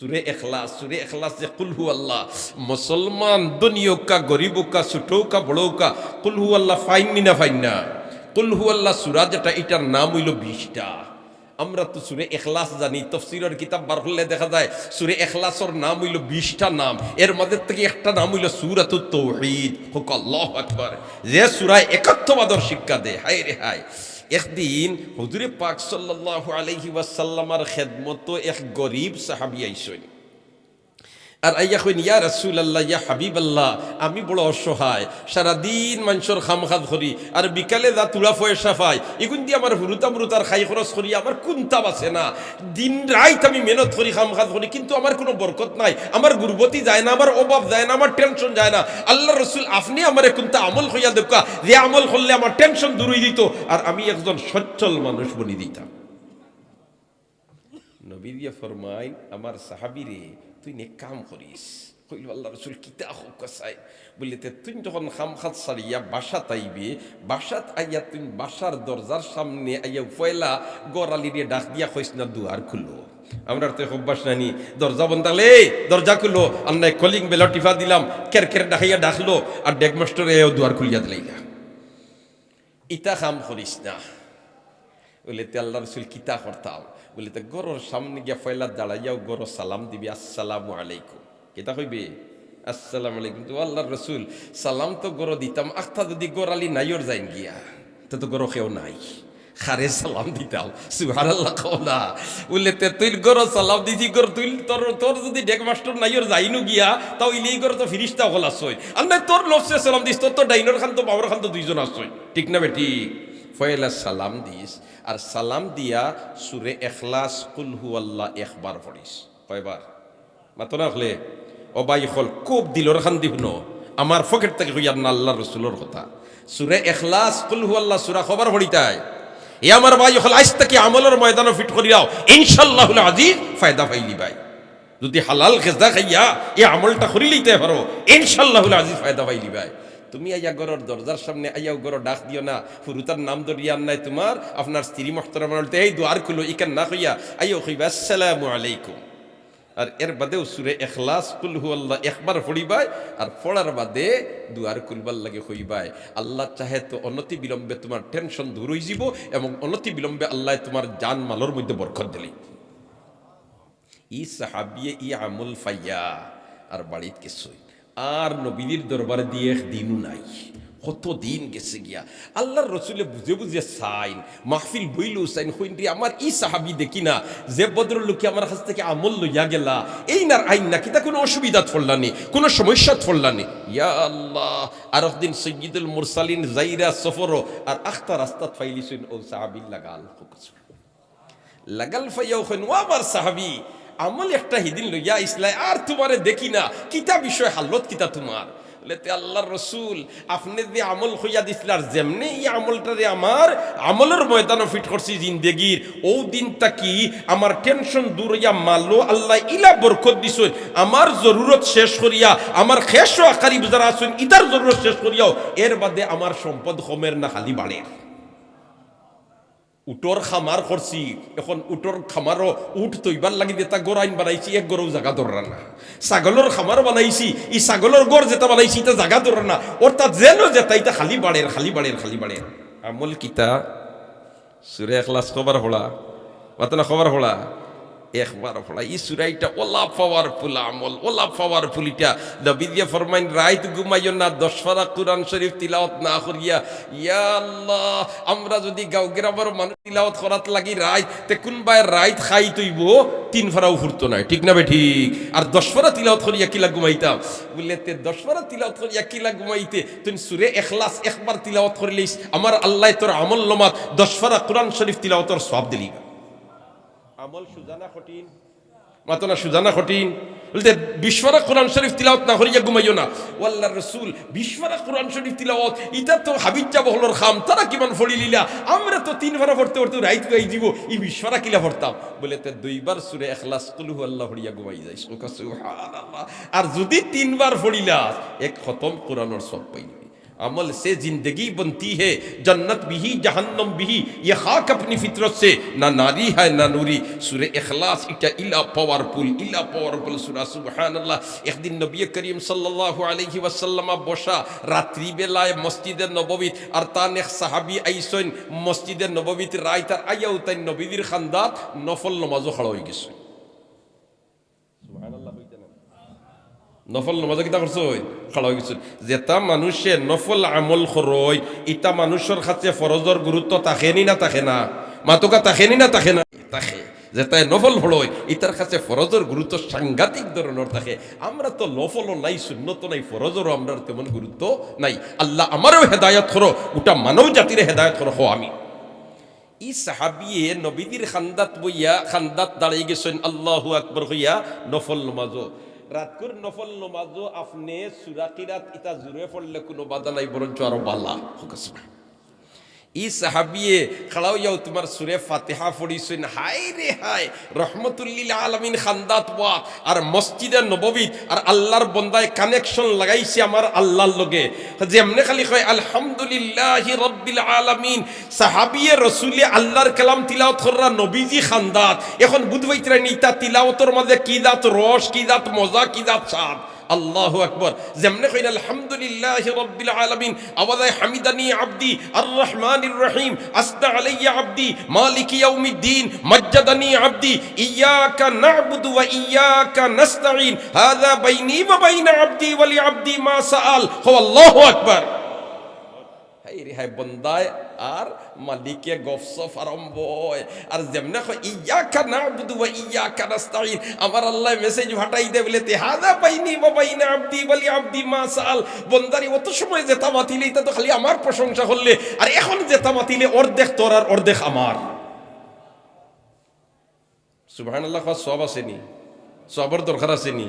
সুরে এখলাস সুরে এখলাস যে কুলহু আল্লাহ। মুসলমান দুনিয় কা, গরিব কা ছোটো কা, বড় কুলহু আল্লাহ ফাইন না ফাইন না। কুলহু আল্লাহ সুরা যেটা, এটার নাম হইল বিশটা। আমরা তো সুরে এখলাস জানি, তফসিরের কিতাব বার করলে দেখা যায়, সুরে এখলাসর নাম হইল বিশটা নাম। এর মধ্যে থেকে একটা নাম হইল সুরাতু তৌহিদ। হোক আল্লাহ আকবার। যে সুরায় একত্ববাদর শিক্ষা দেয়, হায় রে হায়। একদিন হুজুরে পাক সাল্লাহ আলহি ওয়াসাল্লামার খেদমত এক গরিব সাহাবি আইসইন আর আইয়া কইন, ইয়া রাসূল আল্লাহ ইয়া হাবিব আল্লাহ আমি বড় অসহায়। সারাদিন মানুষের খামখাদ করি, আর বিকালে যা তুলা পয়সা পাই, এগুন দিয়ে আমার হুরুতা মুরুতার খাই খরচ করি, আমার কুন্তাব আছে না। দিন রাইত আমি মেহনত করি, খামখাদ করি, কিন্তু আমার কোনো বরকত নাই। আমার গুরবতী যায় না, আমার অভাব যায় না, আমার টেনশন যায় না। আল্লাহ রসুল, আপনি আমার কুন্তা আমল হইয়া দেখা যে আমল করলে আমার টেনশন দূর হয়ে দিত। আর আমি একজন সচ্ছল মানুষ বনি দিতাম। নবী দিয়ে ফরমাইন আমার সাহাবিরে তুই নে কাম করিস। কইল, আল্লাহ রসুল কিতা হোক কসাই? বললে, তে, তুই যখন খাম খাত সারিয়া বাসাত আইবে বাসাত আইয়া তুই বাসার দরজার সামনে আইয়া পয়লা গড়ালি দিয়ে ডাক দিয়া কইস না, দুয়ার খুললো আমরা তো অভ্যাস নানি, দরজা বন্ধালে দরজা খুললো আন্নায় কলিং বেলা টিফা দিলাম, কের কের ডাকাইয়া ডাকলো, আর ডেকমাস্টারে দুয়ার খুলিয়া দিলাইলা ইতা খাম করিস না। বলে তে, আল্লাহ রসুল কিতা করতাম বলে তে গরর সামনে গিয়া ফয়লা দাঁড়াইয়াও গর সালাম দিবি, আসসালামু আলাইকুম। কিতা কইবে? আসসালামু আলাইকুম। তো আল্লাহ রসুল, সালাম তো গর দিতাম, আখতা যদি গরালি নাইর যাইন গিয়া, তো তো গর কেউ নাই। খারে সালাম দিতাম সুহার আল্লাহ কওলা বলে তে তুই গর সালাম দিছি, গর তুই তোর তোর যদি ডেক মাস্টার নাইর যাইনু গিয়া, তাও ইলেই গর তো ফিরিস্তা হল আসই। আর নাই তোর নফসে সালাম দিস, তোর তো ডাইনর খান তো বাবর খান তো দুইজন আসই। ঠিক না বেটি ফয়লা সালাম দিস, আর সালাম দিয়া সুরে এখলাস কুলহু আল্লাহ একবার পড়িস। কয়বার? মাতো না হলে, ও বাই হল, খুব দিলর খান দিব আমার ফকেট থেকে হইয়ার না আল্লাহ রসুলোর কথা। সুরে এখলাস কুলহু আল্লাহ সুরা খবর পড়িতায় এ আমার ভাই হল, আজ থেকে আমলের ময়দানও ফিট করিয়াও ইনশাল্লাহ আজিজ, ফায়দা পাইলি ভাই যদি হালাল খেজা খাইয়া, এ আমলটা করি লইতে পারো ইনশাল্লাহ আজিজ ফায়দা পাইলি ভাই তুমি আইয়া গরর দরজার সামনে আইয়াও গরো ডাক দিও না। ফুরুতার নাম দরিয়ার নাই তোমার। আপনার স্ত্রী মহতরম এই দুয়ার খুলো, ইকান না কইয়া আইও কইবা আসসালামু আলাইকুম। আর এর বাদেও সুরে এখলাস কুলহু আল্লাহ একবার পড়িবাই আর পড়ার বাদে দুয়ার খুলবার লাগে হইবাই আল্লাহ চাহে তো অনতি বিলম্বে তোমার টেনশন দূর হয়ে যাব এবং অনতি বিলম্বে আল্লাহ তোমার জান মালর মধ্যে বরকত দিলি। ই সাহাবিয়ে, ই আমল ফাইয়া, আর বাড়িত কিছুই আর নবীর দরবারে দিয়ে দিনও নাই। কত দিন গেছে গিয়া। আল্লাহর রসুলে বুঝে বুঝে সাইন, মাহফিল বইলু সাইন হইন আমার ই সাহাবি দেখি না, যে বদর লোকে আমার কাছ থেকে আমল লইয়া গেলা, এই নার আইন না কিতা কোনো অসুবিধা ফললানি কোনো সমস্যা ফললানি ইয়া আল্লাহ, আর একদিন সৈয়দুল মুরসালিন জাইরা সফর, আর আখতা রাস্তাত ফাইলিছেন ও সাহাবি লাগাল লাগাল ফাইয়া হইন ও আমার সাহাবি আমল একটা হিদিন লইয়া ইসলাই আর তোমারে দেখি না। কিতা বিষয়, হালত কিতা তোমার? লেতে আল্লাহর রসুল, আপনি যে আমল হইয়া দিছিলার যেমনি এই আমলটারে আমার আমলের ময়দানও ফিট করছি জিন্দেগির, ও দিনটা কি? আমার টেনশন দূর হইয়া মারলো আল্লাহ ইলা বরকত দিছ আমার জরুরত শেষ করিয়া, আমার খেস আকারি যারা আছেন ইতার জরুরত শেষ করিয়াও, এর বাদে আমার সম্পদ কমের না খালি বাড়ে। উটর খামার করছি এখন উটর খামারও উট তৈবার লাগি দেতা গড় আইন বানাইছি, এক গরু জাগা ধরা না ছাগলের খামার বানাইছি, ই ছাগলের গড় যেটা বানাইছি এটা জাগা ধরা না অর্থাৎ যেন যেটা এটা খালি বাড়ের খালি বাড়ের খালি বাড়ের আমল কিতা সুরে এখলাস খবর হোলা বাতনা খবর হলা। একবার ফলা ই সুরাইটা, ওলা পাওয়ারফুল আমল, ওলা পাওয়ারফুল ইটা নবী দিয়ে ফরমাইন, রাইত ঘুমাইও না দশফারা কুরআন শরীফ তিলাওয়াত না করিয়া, ইয়া আল্লাহ, আমরা যদি গাঁও গ্রামের মানুষ তিলাওয়াত করাত লাগি রাইত, তে কোনবাই রাইত খাই তৈব, তিন ফারাও ফুরতো নাই ঠিক না বে ঠিক? আর দশফারা তিলাওয়াত করিয়া কিলা ঘুমাইতাম? বললে তে দশফারা তিলাওয়াত করিয়া কিলা ঘুমাইতে, তুই সুরে এখলাস একবার তিলাওয়াত করিলিস আমার আল্লাহ তোর আমল লমাত দশফারা কুরআন শরীফ তিলাওয়াতর সব দিলি আমল সুজানা কঠিন। মাতনা সুজানা কঠিন। বলতে বিশ্বরা কোরআন শরীফ তিলাওয়াত না করিয়া ঘুমাইও না। ওয়াল্লাহ রসুল বিশ্বরা কোরআন শরীফ তিলাওয়াত ইটা তো হাবিজ যাব হলোর খাম, তারা কিমান ফড়ি লিলা? আমরা তো তিন ভাড়া পড়তে পড়তে রাইত গাই দিব ই বিশ্বরা কিলা পড়তাম। বলে, তে দুইবার সুরে এখলাস কুলহু আল্লাহ ফড়িয়া ঘুমাই যাই সুবহানাল্লাহ। আর যদি তিনবার ফড়িলা এক খতম কোরআনের সব عمل سے زندگی بنتی ہے، جنت بھی جہنم بھی یہ خاک اپنی فطرت سے، نہ ناری ہے، نہ نوری۔ سورہ اخلاص الا پاور پل الا پاور پل سورہ۔ سبحان اللہ ایک دن نبی کریم صلی اللہ علیہ وسلم بوشا راتری বেলায় মসজিদের নববীত আর তান صحابی সাহাবি مسجد মসজিদের নববীত آیا ہوتا ہے نبی در خندات نفل نمازو خڑوئی گی سوئی নফল নমাজ কিতা করছ? খাড়া হয়ে গেছে। যেটা মানুষে নফল আমল করয় ইটা মানুষের কাছে ফরজর গুরুত্ব তাকেনি না তাকে না? মাতুকা তাকেনি না তাকে না? তাকে যেটাই নফল হড়ই ইতার কাছে ফরজর গুরুত্ব সাংঘাতিক ধরনের থাকে। আমরা তো নফলও নাই শূন্যত নাই, ফরজরও আমরা তেমন গুরুত্ব নাই। আল্লাহ আমারও হেদায়ত করো ওটা মানব জাতির হেদায়ত করো আমি ই সাহাবিয়ে নবীদের খান্দাত বইয়া, খান্দাত দাঁড়িয়ে গেছেন, আল্লাহু আকবর হইয়া নফল নমাজও। রাতকুর নফল নমাজও আপনি সুরাকিরাত ইতা জুড়ে পড়লে কোনো বাধা নাই বরঞ্চ আরও বালা। ই সাহাবিয়ে খাড়াও যাও তোমার সুরে ফাতেহা পড়িছেন হাই রে হাই রহমতুল্লিল আলমিন খান্দাত ওয়া আর মসজিদের নববীত আর আল্লাহর বন্দায় কানেকশন লাগাইছে আমার আল্লাহর লগে যেমনে খালি কয় আলহামদুলিল্লাহি রব্বিল আলামিন সাহাবিয়ে রসুলে আল্লাহর কালাম তিলাওত কররা নবীজি খান্দাত এখন বুধবাইতরা নিতা তিলাওতর মাঝে কি দাঁত রস কি দাঁত মজা কি দাঁত স্বাদ আল্লাহ আকবর যেমনে কইন আলহামদুলিল্লাহ রব্বিল আলামিন আওয়াজায় হামিদানি আবদি আর রহমানির রহিম আস্তা আলাইয়া আবদি মালিক ইয়াউমিদ্দিন মজ্জাদানি আবদি ইয়াকা না'বুদু ওয়া ইয়াকা নাস্তাঈন হাযা বাইনি ওয়া বাইনা আবদি ওয়া লি আবদি মা সাআল হো আল্লাহু আকবার হাই রে হাই বন্দায় আর মালিকে গফসফ আরম্ভ হয় আর যেমনে কয় ইয়াকা না'বুদু ওয়া ইয়াকা নাস্তাঈন আমার আল্লাহ মেসেজ ফাটাই দে বলে হাদা বাইনি ওয়া বাইনা আবদি ওয়া লি আবদি মা সাআল বন্দারি অত সময় যেতা মাতিলে এটা তো খালি আমার প্রশংসা করলে আর এখন যেতা মাতিলে অর্ধেক তোর আর অর্ধেক আমার সুবহানাল্লাহ কওয়া সব আসেনি সবর দরকার আসেনি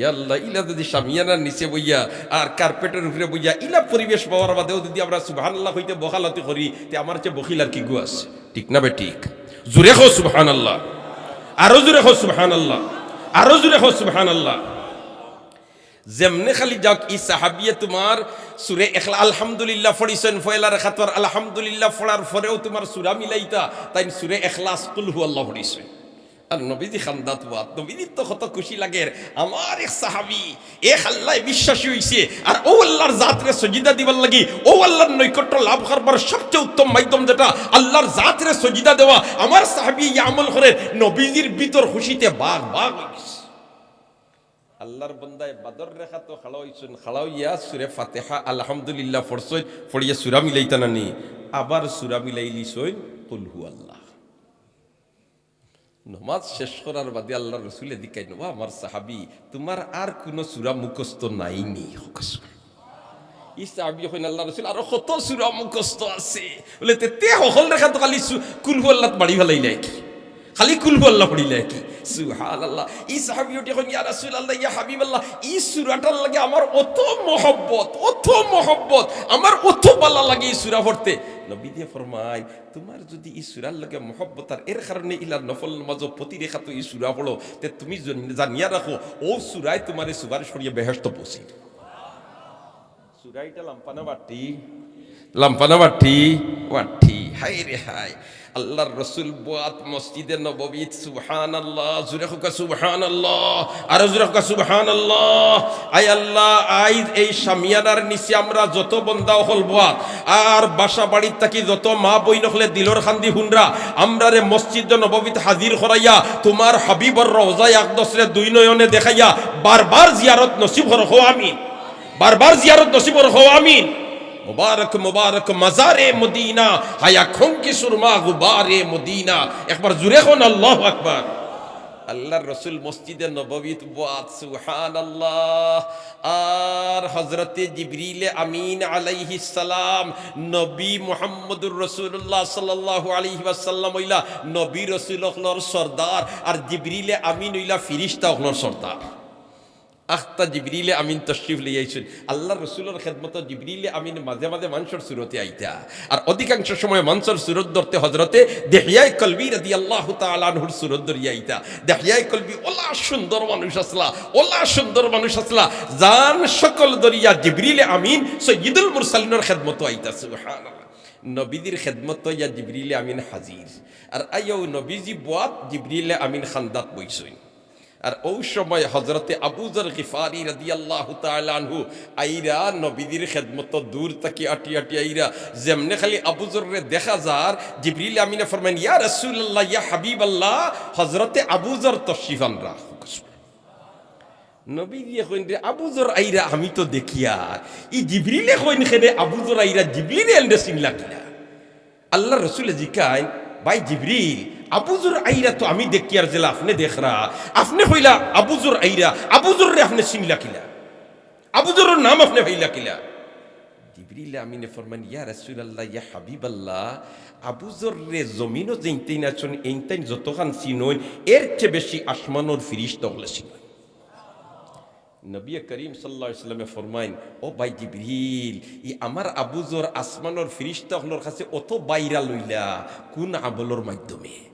ইয়াল্লাহ ইলা যদি সামিয়ানার নিচে বইয়া আর কার্পেটের উপরে বইয়া ইলা পরিবেশ পাওয়ার বাদেও যদি আমরা সুবহানাল্লাহ হইতে বখালাতি করি, তে আমার চেয়ে বখিল আর কি গু আছে? ঠিক না বে ঠিক? জুরে খো সুবহানাল্লাহ। আরও জুরে খো সুবহানাল্লাহ। আরও জুরে খো সুবহানাল্লাহ। যেমনে খালি যাক, ই সাহাবিয়ে তোমার সুরে এখলা আলহামদুলিল্লাহ ফড়িছেন, ফয়লার খাতর আলহামদুলিল্লাহ ফড়ার পরেও তোমার সুরা মিলাইতা তাই সুরে কুল হু আল্লাহ ফড়িছেন আর নবীজি নবীজির তো কত খুশি লাগে। আমার সাহাবি বিশ্বাসী হইছে। আর ও আল্লাহর জাতরে সজিদা দিবার লাগি, ও আল্লাহর নৈকট্য লাভ করবার সবচেয়ে উত্তম মাধ্যম যেটা, আল্লাহর জাতরে সজিদা দেওয়া। আমার সাহাবি আমল করে নবীজির ভিতর খুশিতে বাঘ বাঘ গেছে। আল্লাহর বন্দায় বাদর রেখা তো খালাইছুন খালাইয়া সুরে ফাতেহা, আলহামদুলিল্লাহ ফরসই ফড়িয়া সুরা মিলাইতা নানি আবার সুরা মিলাইলি সইন কুলহু আল্লাহ নমাজ শেষ করার বাদে আল্লাহ রসুলে দিকাই নবা, আমার সাহাবি, তোমার আর কোনো সুরা মুখস্থ নাই নি ই সাহাবি আল্লাহ রসুল, আর কত সুরা মুখস্থ আছে? আল্লাহ কি? খালি কুলহু আল্লাহ পড়িলে কি? সুবহানাল্লাহ। ই সাহাবিয়টি এখন ইয়া ইয়া ই সূরাটার লাগে আমার অত মহব্বত অত মহব্বত আমার অত ভালো লাগে এই সূরা পড়তে। নবী দিয়ে ফরমায় তোমার যদি এই সূরার লাগে মহব্বত আর এর কারণে ইলা নফল নামাজ প্রতি রেখা তো এই সূরা পড়ো তে তুমি জানিয়া রাখো ও সূরায় তোমার এই সুবারে সরিয়ে বেহেশত পৌঁছে সূরাইটা লাম্পানা বাটি। লাম্পানা বাটি ওয়াটি হাই রে হাই আল্লাহর রসুল বাত মসজিদে নববীত সুবহান আল্লাহ জুরে হোকা সুবহান আল্লাহ আর জুরে হোকা সুবহান আল্লাহ আই আল্লাহ আই এই সামিয়ানার নিচে আমরা যত বন্দা হল বাত আর বাসা বাড়ির থাকি যত মা বই নখলে দিলর খান্দি হুনরা, আমরা রে মসজিদ নববীত হাজির করাইয়া তোমার হাবিবর রওজায় আকদসরে দুই নয়নে দেখাইয়া, বারবার জিয়ারত নসিব হর হো আমিন। বারবার জিয়ারত নসিব হর হো আমিন। মুবারক মুবারক, মাজারে মদিনা। হায়া খঙ্কি সুরমা, গুবারে মদিনা। একবার জুড়ে হন, আল্লাহ আকবার। আল্লাহর রসুল মসজিদে নববীত বাত সুহান আল্লাহ আর হজরতে জিবরিলে আমিন আলাইহি সালাম, নবী মুহাম্মদুর রসুল্লাহ সাল্লাল্লাহু আলাইহি ওয়াসাল্লাম হইলা নবী রসুল হলর সর্দার, আর জিবরিলে আমিন হইলা ফিরিস্তা হলর সর্দার। আখতা জিবরিলে আমিন তশরিফ লিয়াইছেন। আল্লাহ রসুলের খেদমত জিবরিলে আমিন মাঝে মাঝে মানুষের সুরতে আইতা। আর অধিকাংশ সময় মানুষের সুরত ধরতে হজরতে দেহিয়াই কলবি রাদি আল্লাহ তালানহুর সুরত ধরিয়া আইতা। দেহিয়াই কলবি ওলা সুন্দর মানুষ আসলা, ওলা সুন্দর মানুষ আসলা। জান সকল দরিয়া জিবরিলে আমিন সৈয়দুল মুরসালিনের খেদমত আইতা, সুবহানাল্লাহ। নবীদের খেদমত ইয়া জিবরিলে আমিন হাজির। আর আইও নবীজি বুয়াত জিবরিলে আমিন খান্দাত বইছইন আর ওই সময় হজরতে আবুজর গিফারি রাদিয়াল্লাহু তাআলা আনহু আইরা নবীদের খেদমত দূর থেকে আটি আটি আইরা যেমনে খালি আবুজর রে দেখা যার, জিবরিল আমিনে ফরমান ইয়া রাসূলুল্লাহ, ইয়া হাবিব আল্লাহ হজরতে আবুজর তশরিফ আনরা নবী দিয়ে কইন রে আবুজর আইরা, আমি তো দেখি আর। ই জিবরিলে কইন খেদে আবুজর আইরা জিবরিলে এন্ডে সিংলা কিনা? আল্লাহ রসুল জিকাইন ভাই জিবরিল আবুজুর আইরা তো আমি দেখি আর জেলা আপনি দেখরা আপনি হইলা আবুজুর আইরা। আবুজুর রে আপনি চিনলা কিলা? আবুজুরের নাম আপনি হইলা কিলা? জিবরিল আমিনে ফরমান, ইয়া রাসূলুল্লাহ, ইয়া হাবিবাল্লাহ। আবুজর রে জমিনও যেইতেই নাচন এইটাই যতখান চিনইন এর চেয়ে বেশি আসমানোর ফিরিস্তা হলে চিনইন নবী করিম সাল্লাহ ইসলামে ফরমাইন, ও ভাই জিবরিল, ই আমার আবুজর আসমানোর ফিরিস্তা হলোর কাছে অত বাইরা লইলা, কোন আমলের মাধ্যমে? না।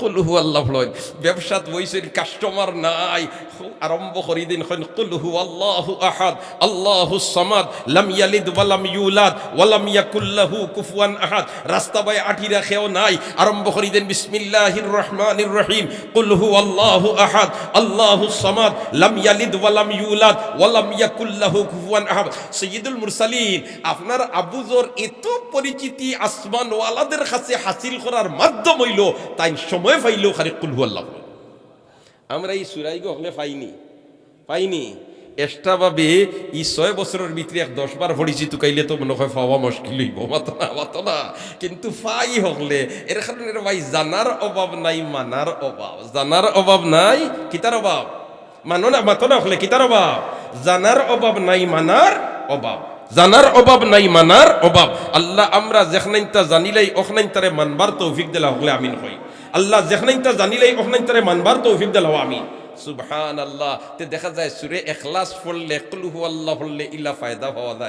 কুলহু আল্লাহ ব্যবসাত বইছেন কাস্টমার নাই। আরম্ভ করি দিন আহাদ লাম ইয়ালিদ ওয়ালাম ইউলাদ ওয়ালাম ইয়াকুল্লাহু কুফুয়ান আহাদ। রাস্তা বাই নাই। আরম্ভ করি বিসমিল্লাহির রহমানির রহিম আহাদ লাম ইয়ালিদ ওয়ালাম ইউলাদ ওয়ালাম ইয়াকুল্লাহু কুফুয়ান আহাদ। মুরসালিন, আপনার এত পরিচিতি আসমানওয়ালাদের কাছে হাসিল করার মাধ্যম হইল, তাই সময় পাইলেও খালি কুলহু আল্লাহ। আমরা এই সুরাই হলে পাইনি পাইনি এক্সট্রাভাবে ই ছয় বছরের ভিতরে এক দশ বার পড়িছি তুকাইলে তো মনে হয় পাওয়া মুশকিল হইব। মাতো না না। কিন্তু ফাই হকলে এর কারণে ভাই জানার অভাব নাই, মানার অভাব। জানার অভাব নাই, কিতার অভাব? মানো না, মাতো না হকলে কিতার অভাব? জানার অভাব নাই, মানার অভাব। জানার অভাব নাই, মানার অভাব। আল্লাহ আমরা যেখানাইতা জানিলাই ওখানাইতারে মানবার তৌফিক দিলা হকলে আমিন হই। আল্লাহ যেখানেই তা জানিলে ওখানেই তারা মানবার তৌফিক দিলা আমি সুবহান আল্লাহ তে দেখা যায়, সুরে এখলাস ফললে কুলহু আল্লাহ ইল্লা ফায়দা হওয়া যায়।